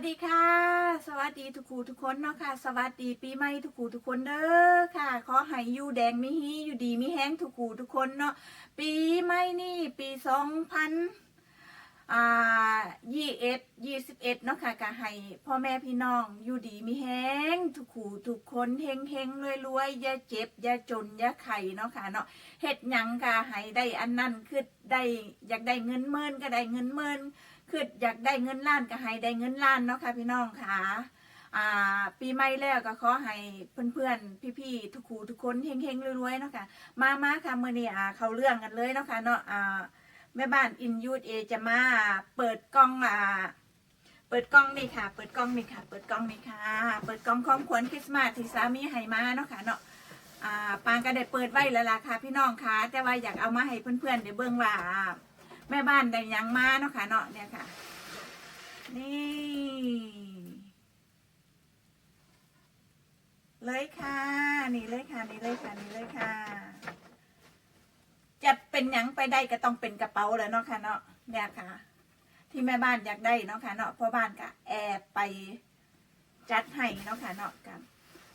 สดีค่ะ สวัสดีทุกคูทุกคนเนาะค่ะ สวัสดีปีใหม่ทุกคูทุกคนเด้อค่ะ ขอให้อยู่แดงมีฮีอยู่ดีมีแห้งทุกคูทุกคนเนาะ ปีใหม่นี่ปีสองพันอ่ายี่เอ็ดยี่สิบเอ็ดเนาะค่ะก็ให้พ่อแม่พี่น้องอยู่ดีมีแห้งทุกคูทุกคนเฮงเฮงรวยรวยๆอย่าเจ็บอย่าจนอย่าไข่เนาะค่ะเนาะเฮ็ดหยังก็ให้ได้อันนั้นคือได้อยากได้เงินหมื่นก็ได้เงินหมื่น คืออยากได้เงินล้านก็ให้ได้เงินล้านเนาะค่ะพี่น้องค่ะอ่าปีใหม่แล้วก็ขอให้เพื่อนๆพี่ๆทุกคูทุกคนเฮงๆรวยๆเนาะค่ะมามาค่ะเมื่อนี้อ่าเขาเรื่องกันเลยเนาะค่ะเนาะอ่าแม่บ้านอินยูดเอจะมาเปิดกล้องอ่าเปิดกล้องนี่ค่ะ เปิดกล้องนี่ค่ะ เปิดกล้องนี่ค่ะ เปิดกล้องของขวัญคริสต์มาสที่สามีให้มาเนาะค่ะเนาะอ่าปางก็ได้เปิดไว้แล้วล่ะค่ะพี่น้องค่ะแต่ว่าอยากเอามาให้เพื่อนๆได้เบิ่งว่า แม่บ้านได้ยังมาเนาะค่ะเนาะเนี่ยค่ะ นี่เลยค่ะ นี่เลยค่ะ นี่เลยค่ะ นี่เลยค่ะ จะเป็นยังไปได้ก็ต้องเป็นกระเป๋าแล้วเนาะค่ะเนาะเนี่ยค่ะ ที่แม่บ้านอยากได้เนาะค่ะเนาะพ่อบ้านก็แอบไปจัดให้เนาะค่ะเนาะกับ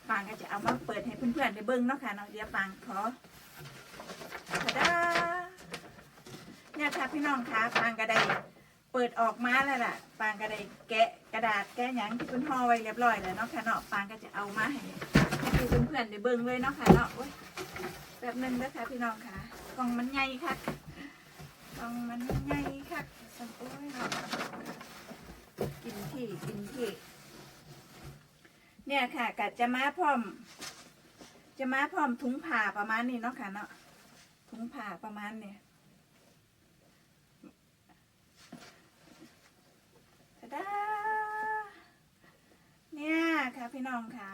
ปางก็จะเอามาเปิดให้เพื่อนๆได้เบิ้งเนาะค่ะเนาะเดี๋ยวปางขอทะดา เนี่ยค่ะพี่น้องคะปางกระไดเปิดออกมาแล้วล่ะปางกระไดแกะกระดาษแกะหยังที่เป็นห่อไว้เรียบร้อยแล้วเนาะค่ะเนาะปางก็จะเอามาให้ให้ดูเพื่อนๆได้เบิ่งเลยเนาะค่ะเนาะโอ๊ยแบบนึงเด้อค่ะพี่น้องค่ะกล่องมันใหญ่ค่ะกล่องมันใหญ่ค่ะสันโอ้ยเนาะกินที่กินที่เนี่ยค่ะก็จะมาพร้อม จะมาพร้อมถุงผ้าประมาณนี้เนาะค่ะเนาะถุงผ้าประมาณนี้ต ดาเนี่ยค่ะพี่น้องค่ะ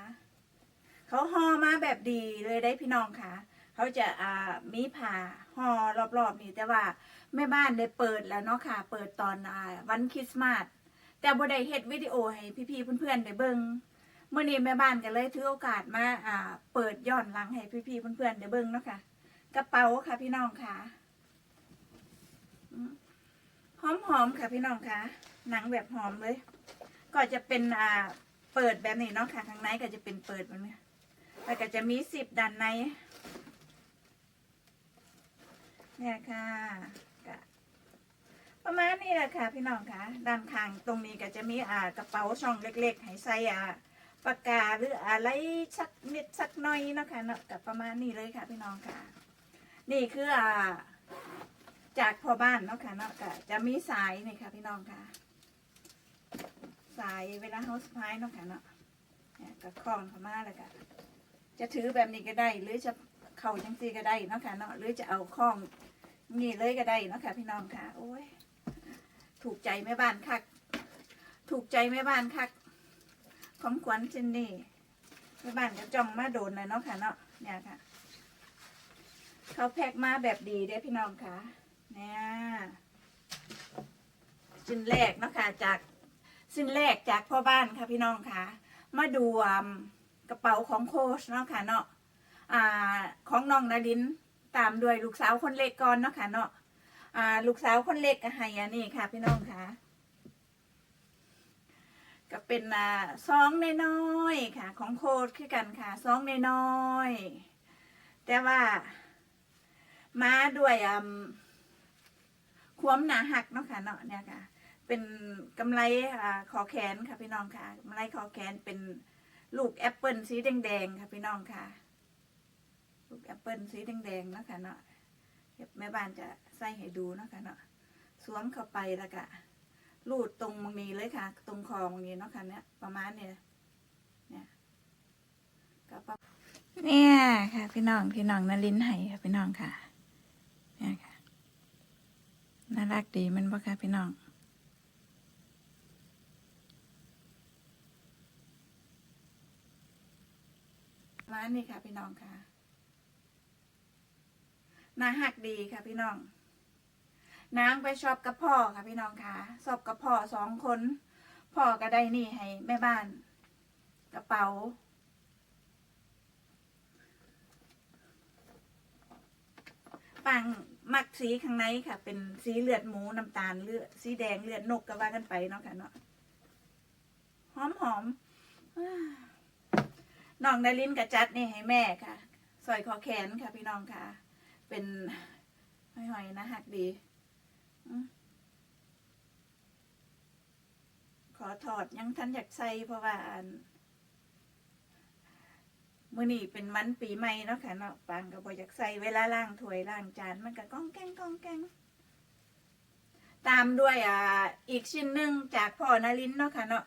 เขาห่อมาแบบดีเลยได้พี่น้องค่ะ เขาจะอ่ามีผ่าห่อรอบๆนี่แต่ว่าแม่บ้านได้เปิดแล้วเนาะค่ะ เปิดตอนอ่าวันคริสต์มาสแต่บ่ได้เฮ็ดวิดีโอให้พี่ๆเพื่อนๆได้เบิ่งเมื่อนี้แม่บ้านก็เลยถือโอกาสมาอ่า เปิดย้อนหลังให้พี่ๆเพื่อนๆได้เบิ่งเนาะค่ะกระเป๋าค่ะพี่น้องค่ะหอมๆค่ะพี่น้องค่ะ หนังแบบหอมเลย ก็จะเป็นอ่าเปิดแบบนี้เนาะค่ะข้างในก็จะเป็นเปิดแบบนี้แล้วก็จะมีสิบด้านในเนี่ยค่ะก็ประมาณนี้แหละค่ะพี่น้องค่ะด้านข้างตรงนี้ก็จะมีอ่ากระเป๋าช่องเล็กๆให้ใส่อ่าปากกาหรืออะไรสักนิดสักหน่อยเนาะค่ะเนาะกับประมาณนี้เลยค่ะพี่น้องค่ะ นี่คืออ่าจากพ่อบ้านเนาะค่ะเนาะก็จะมีสายนี่ค่ะพี่น้องค่ะ สายเวลาเฮาสพายเนาะค่ะเนาะเนี่ยก็คล้องเข้ามาแล้วก็จะถือแบบนี้ก็ได้ หรือจะเข่าจังซีก็ได้เนาะค่ะเนาะหรือจะเอาคล้องนี่เลยก็ได้เนาะค่ะพี่น้องค่ะ โอ้ย ถูกใจแม่บ้านคัก ถูกใจแม่บ้านคักของขวัญเจนนี่แม่บ้านก็จ้องมาโดนเลยเนาะค่ะเนาะเนี่ยค่ะเขาแพ็กมาแบบดีเด้พี่น้องค่ะเนี่ยสิ้นแรกเนาะค่ะจาก สิ้นแรกจากพ่อบ้านค่ะพี่น้องค่ะ มาดูกระเป๋าของโคชเนาะค่ะเนาะของน้องนาดินตามด้วยลูกสาวคนเล็กก่อนเนาะค่ะเนาะลูกสาวคนเล็กก็ให้อันนี้ค่ะ พี่น้องค่ะก็เป็นซองน้อยๆค่ะ ของโคชคือกันค่ะซองน้อยๆแต่ว่า มาด้วยความหนาหักเนาะค่ะเนาะเนี่ยค่ะ เป็นกำไรอ่าคอแขนค่ะพี่น้องค่ะกำไรคอแขนเป็นลูกแอปเปิลสีแดงๆค่ะพี่น้องค่ะ ลูกแอปเปิลสีแดงๆนะค่ะเนาะแม่บ้านจะใส่ให้ดูนะค่ะเนาะสวมเข้าไปแล้วก็รูดตรงตรงนี้เลยค่ะ ตรงคอตรงนี้เนาะค่ะเนี่ยประมาณเนี่ยเนี่ยก็ประเนี่ยค่ะ พี่น้องพี่น้องนลินไห้ค่ะพี่น้องค่ะเนี่ยค่ะน่ารักดีมันบ่ค่ะพี่น้อง ร้านนี้ค่ะ พี่น้องค่ะน่าหักดีค่ะ พี่น้อง นางไปชอบกับพ่อค่ะ พี่น้องค่ะชอบกับพ่อสองคนพ่อก็ได้นี่ให้แม่บ้าน กระเป๋า ปังมักสีข้างในค่ะ เป็นสีเลือดหมูน้ำตาลเลือดสีแดงเลือดนกก็ว่ากันไปเนาะค่ะเนาะหอมหอมอ น้องดารินกับจัดนี่ให้แม่ค่ะสอยคอแขนค่ะพี่น้องค่ะ เป็นหอยๆนะหักดี ขอถอดยังท่านอยากใส่เพราะว่าอันมื้อนี้เป็นวันปีใหม่เนาะค่ะเนาะปางก็บ่อยากใส่เวลาล้างถ้วยล้างจานมันก็ก้องแกงก้องแกงตามด้วยอ่าอีกชิ้นหนึ่งจากพ่อนารินเนาะค่ะเนาะ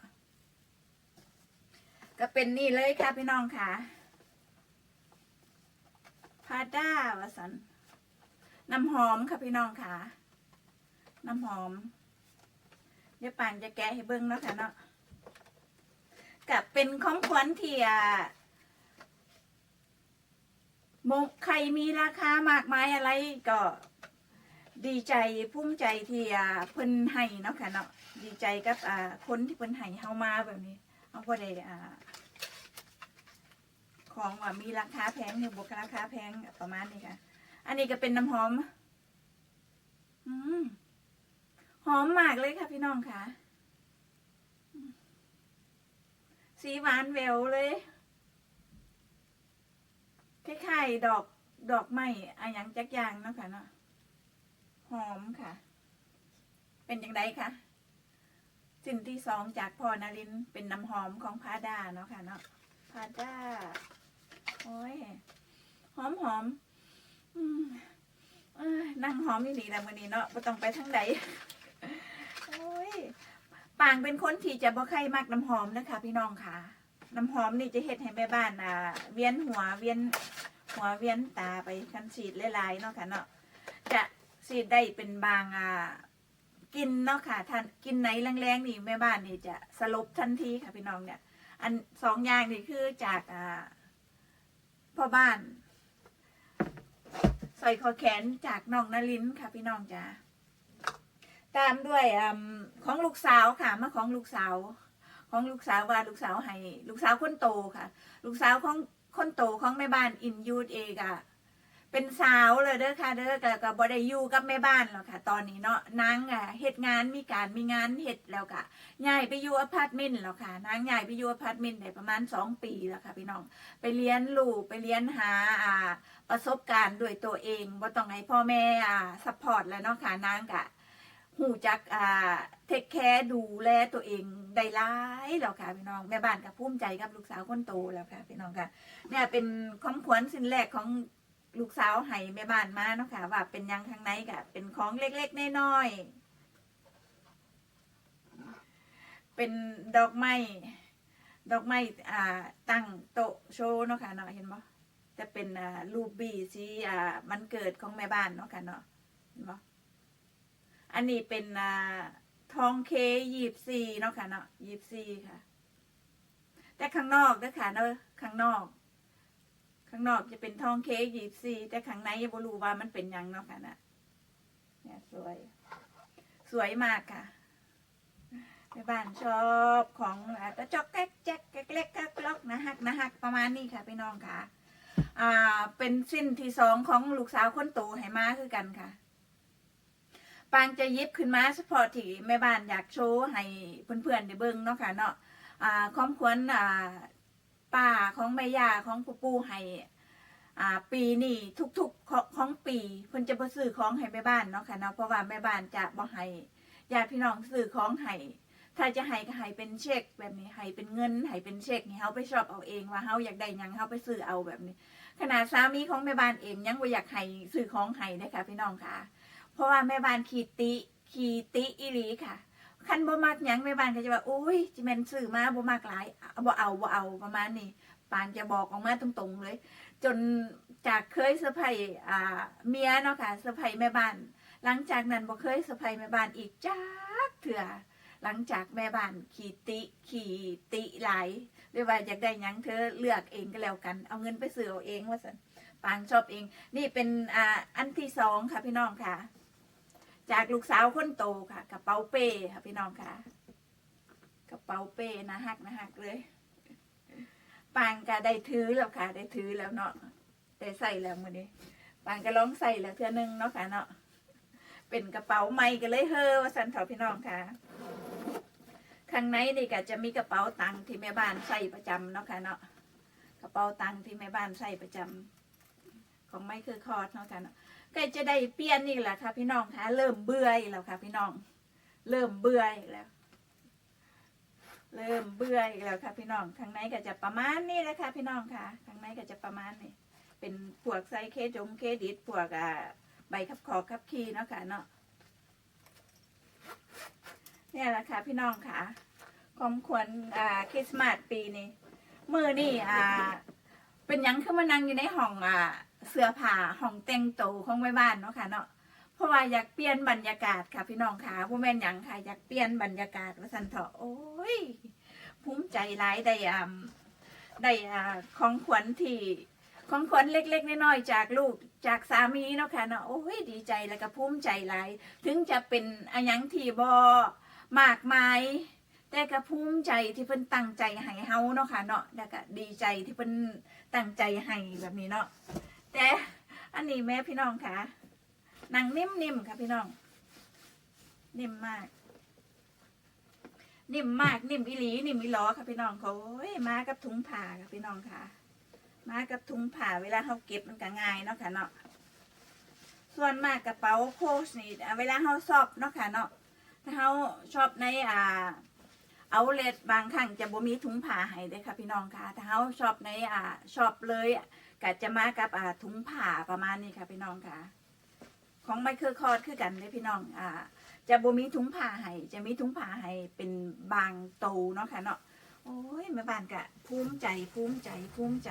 ก็เป็นนี่เลยค่ะพี่น้องค่ะพาด้าวสันน้ำหอมค่ะพี่น้องค่ะ น้ำหอมเดี๋ยวปานจะแกะให้เบิ้งเนาะค่ะเนาะกับเป็นของขวัญที่อ่าโมใครมีราคามากมายอะไรก็ดีใจภูมิใจที่เพิ่นให้เนาะค่ะเนาะดีใจกับอ่าคนที่เพิ่นให้เฮามาแบบนี้ เอาบ่ได้อ่า ของว่ามีราคาแพงหรือบวกราคาแพงประมาณนี้ค่ะ อันนี้ก็เป็นน้ำหอม อืมหอมมากเลยค่ะพี่น้องค่ะ สีหวานแววเลยคล้ายๆดอกดอกไม้อะยังจักอย่างเนาะค่ะเนาะหอมค่ะ เป็นอย่างไรคะ สิ่งที่สองจากพ่อนารินเป็นน้ำหอมของพาดาเนาะค่ะเนาะพาดาโอ้ยหอมหอมอนั่งหอมนี่ดีแล้ววันนี้เนาะไม่ต้องไปทางใดโอ้ยปางเป็นคนที่จะบ่ใครมากน้ำหอมนะคะพี่น้องค่ะ น้ำหอมนี่จะเฮ็ดให้แม่บ้านอ่าเวียนหัวเวียนหัวเวียนตาไปคันฉีดหลายๆเนาะค่ะเนาะจะสีดได้เป็นบางอ่า กินเนาะค่ะท่านกินไหนแรงๆนี่แม่บ้านนี่จะสลบทันทีค่ะพี่น้องเนี่ย อันสองอย่างนี่คือจากอ่าพ่อบ้านใส่คอแขนจากน้องนลินค่ะพี่น้องจ้าตามด้วยอของลูกสาวค่ะมาของลูกสาว ของลูกสาวว่าลูกสาวให้ลูกสาวคนโตค่ะ ลูกสาวของคนโตของแม่บ้านอินยูดเองอะ เป็นสาวเลยเด้อค่ะเด้อก็ก็บ่ได้อยู่กับแม่บ้านหรอกค่ะ ตอนนี้เนาะนางอะเฮ็ดงานมีการมีงานเฮ็ดแล้วก็ย้ายไปอยู่อพาร์ตเมนต์แล้วค่ะนางย้ายไปอยู่อพาร์ตเมนต์ได้ประมาณสองปีแล้วค่ะพี่น้องไปเรียนรู้ไปเรียนหาอ่าประสบการณ์ด้วยตัวเองบ่ต้องให้พ่อแม่อ่าซัพพอร์ตแล้วเนาะค่ะนางก็หูจักอ่าเทคแคร์ดูแลตัวเองได้หลายแล้วค่ะพี่น้องแม่บ้านก็ภูมิใจกับลูกสาวคนโตแล้วค่ะพี่น้องค่ะเนี่ยเป็นของขวัญสิ่งแรกของ ลูกสาวให้แม่บ้านมาเนาะค่ะ ว่าเป็นยังข้างในก็เป็นของเล็กๆน้อยๆเป็นดอกไม้ดอกไม้อ่าตั้งโต๊ะโชว์เนาะค่ะเนาะเห็นบ่จะเป็นอ่ารูปบีสีอ่ามันเกิดของแม่บ้านเนาะค่ะเนาะเห็นบ่อันนี้เป็นอ่าทองเคยีบซีเนาะค่ะเนาะยีบซีค่ะ แต่ข้างนอกเด้อค่ะเนาะข้างนอก ข้างนอกจะเป็นทองเค้กยีบซีแต่ข้างในยังบรูว่ามันเป็นยังเนาะค่ะนะเนี่ยสวย สวยมากค่ะแม่บ้านชอบของอะกระจอกแก๊กแจ๊กแก๊กเล็กแก๊กล็อกนะฮักนะฮักประมาณนี้ค่ะพี่น้องค่ะ อ่า เป็นสิ้นที่สองของลูกสาวคนโตให้มาคือกันค่ะปางจะยิบขึ้นมาเฉพาะที่แม่บ้านอยากโชว์ให้เพื่อนๆได้เบิ่งเนาะค่ะเนาะอ่าของควรอ่า ป้าของแม่ย่าของปู่ปู่ให้อ่าปีนี้ทุกๆของของปีเพิ่นจะบ่ซื้อของให้แม่บ้านเนาะค่ะเนาะเพราะว่าแม่บ้านจะบ่ให้ญาติพี่น้องซื้อของให้ถ้าจะให้ก็ให้เป็นเช็คแบบนี้ให้เป็นเงินให้เป็นเช็คให้เฮาไปชอบเอาเองว่าเฮาอยากได้หยังเฮาไปซื้อเอาแบบนี้ ขนาดสามีของแม่บ้านเองยังบ่อยากให้ซื้อของให้เลยค่ะพี่น้องค่ะ เพราะว่าแม่บ้านขีติขีติอีหลีค่ะ คันบ่มักหยังแม่บ้านก็จะว่าโอ้ยจิแม่นซื้อมาบ่มักหลายเอาบ่เอาบ่เอาประมาณนี้ปานจะบอกออกมาตรงๆเลย จนจากเคยเซอร์ไพรส์อ่าเมียเนาะค่ะเซอร์ไพรส์แม่บ้าน หลังจากนั้นบ่เคยเซอร์ไพรส์แม่บ้านอีกจักเถื่อหลังจากแม่บ้านขี่ติขี่ติหลายเรียกว่าอยากได้ยังเธอเลือกเองก็แล้วกัน เอาเงินไปซื้อเอาเองว่าสันปางชอบเอง นี่เป็นอ่าอันที่สองค่ะพี่น้องค่ะ จากลูกสาวคนโตค่ะ กระเป๋าเป้ค่ะพี่น้องค่ะ กระเป๋าเป้นะฮักนะฮักเลยปางก็ได้ถือแล้วค่ะ ได้ถือแล้วเนาะได้ใส่แล้วมือนี้ปางก็ลองใส่แล้วเทื่อนึงเนาะค่ะเนาะเป็นกระเป๋าใหม่ก็เลยเฮอว่าสันเถาพี่น้องค่ะข้างในนี่ก็จะมีกระเป๋าตังค์ที่แม่บ้านใส่ประจำเนาะค่ะเนาะกระเป๋าตังค์ที่แม่บ้านใส่ประจำ ของไม่คือคอร์ดเนาะค่ะเนาะก็จะได้เปลี่ยนนี่แหละค่ะ พี่น้องคะเริ่มเบื่อแล้วค่ะ พี่น้อง เริ่มเบื่อแล้วเริ่มเบื่ออีกแล้วค่ะพี่น้องข้างในก็จะประมาณนี้แหละค่ะพี่น้องค่ะข้างในก็จะประมาณนี้ เป็นพวกไซเครดงเคดิตพวกอ่าใบขับขอขับขีเนาะค่ะเนาะเนี่ยแหละค่ะพี่น้องค่ะของขวัญอ่าคริสต์มาสปีนี้มือนี่อ่า เป็นยังขึ้นมานั่งอยู่ในห้องอ่า เสื้อผ้าห้องแต่งตัวของแม่บ้านเนาะค่ะเนาะเพราะว่าอยากเปลี่ยนบรรยากาศค่ะพี่น้องค่ะผู้แม่นหยังค่ะ อยากเปลี่ยนบรรยากาศว่าสันเถาะโอ้ยภูมิใจหลายได้อ่าได้อ่าของขวัญที่ของขวัญเล็กๆน้อยๆจากลูกจากสามีเนาะค่ะเนาะโอ้ยดีใจแล้วก็ภูมิใจหลายถึงจะเป็นอันยังที่บ่มากมายแต่ก็ภูมิใจที่เพิ่นตั้งใจให้เฮาเนาะค่ะเนาะแล้วก็ดีใจที่เพิ่นตั้งใจให้แบบนี้เนาะ แต่อันนี้แม่พี่น้องค่ะหนังนิ่มๆค่ะพี่น้อง นิ่มมาก นิ่มมากนิ่มอีหลีนิ่มอีหลอค่ะพี่น้องเขาโอ้ยมากับถุงผ้าค่ะพี่น้องค่ะ มากับถุงผ้าเวลาเขาเก็บมันก็ง่ายเนาะค่ะเนาะส่วนมากกระเป๋าโพสนี่เวลาเขาชอบเนาะค่ะเนาะถ้าเขาชอบในอ่าเอาเลทบางครั้งจะบ่มีถุงผ้าให้เด้ค่ะพี่น้องค่ะ ถ้าเขาชอบในอ่าชอบเลย อะจะมากับอ่าถุงผ้าประมาณนี้ค่ะพี่น้องค่ะ ของไมเคิลคอร์ดคือกันเลยพี่น้อง อ่า จะบ่มีถุงผ้าให้จะมีถุงผ้าให้เป็นบางโตเนาะค่ะเนาะโอ้ยแม่บ้านกะภูมิใจภูมิใจภูมิใจ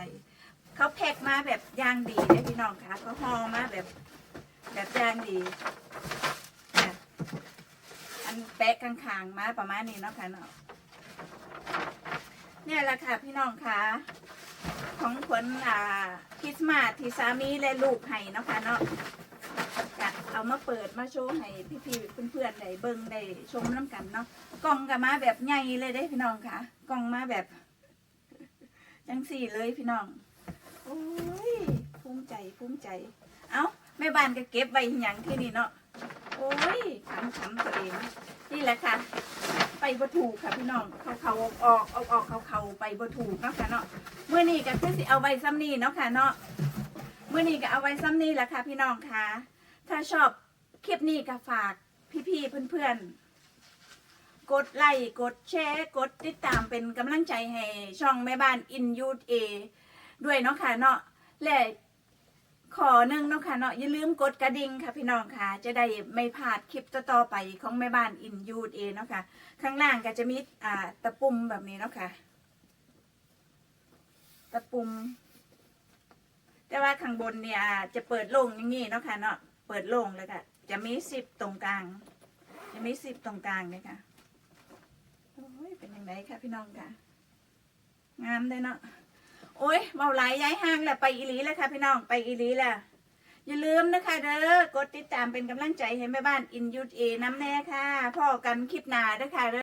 เขาแพ็กมาแบบย่างดีเลยพี่น้องค่ะเขาห่อมาแบบ แบบย่างดีอะอันแปะกลางๆมาประมาณนี้เนาะค่ะเนาะเนี่ยแหละค่ะพี่น้องค่ะ ของขวัญอ่าคริสต์มาสที่สามีและลูกให้เนาะค่ะเนาะกะเอามาเปิดมาโชว์ให้พี่ๆเพื่อนๆได้เบิ่งได้ชมน้ำกันเนาะกล่องก็มาแบบใหญ่เลยเด้พี่น้องค่ะกล่องมาแบบจังสี่เลยพี่น้องโอ้ยภูมิใจภูมิใจ เอ้าแม่บ้านก็เก็บไว้อหย่างที่นี่เนาะโอ้ยขำขำตัวเองนี่แหละค่ะ ไปบ่ถูกค่ะพี่น้องเขาเขาออกออกออกเขาเขาไปบ่ถูกเนาะค่ะเนาะเมื่อนี้ก็คือสิเอาไว้ซ้ำนี่เนาะค่ะเนาะเมื่อนี้ก็เอาไว้ซ้ำนี่แหละค่ะพี่น้องค่ะ ถ้าชอบคลิปนี้ก็ฝากพี่ๆเพื่อนๆ กดไลค์กดแชร์กดติดตามเป็นกำลังใจให้ช่องแม่บ้านอินยูเอด้วยเนาะค่ะเนาะและ ขอหนึ่งเนาะค่ะเนาะอย่าลืมกดกระดิ่งค่ะพี่น้องค่ะ จะได้ไม่พลาดคลิปต่อๆไปของแม่บ้านอินยูดเองเนาะค่ะ ข้างล่างก็จะมีอ่าตะปุ่มแบบนี้เนาะค่ะ ตะปุ่มแต่ว่าข้างบนเนี่ยจะเปิดโล่งอย่างนี้เนาะค่ะเนาะเปิดโล่งแล้วก็จะมีสิบตรงกลาง จะมีสิบตรงกลางเลยค่ะโอ้ยเป็นยังไงคะพี่น้องค่ะ งามเลยเนาะ โอ้ยเมาไหลย้ายห้างแหละไปอีหลีแล้วค่ะพี่น้องไปอีหลีแล้วอย่าลืมนะคะเด้อกดติดตามเป็นกำลังใจให้แม่บ้านอินยูเอน้ำแน่ค่ะพ่อกันคลิปหนาเด้อค่ะเด้อ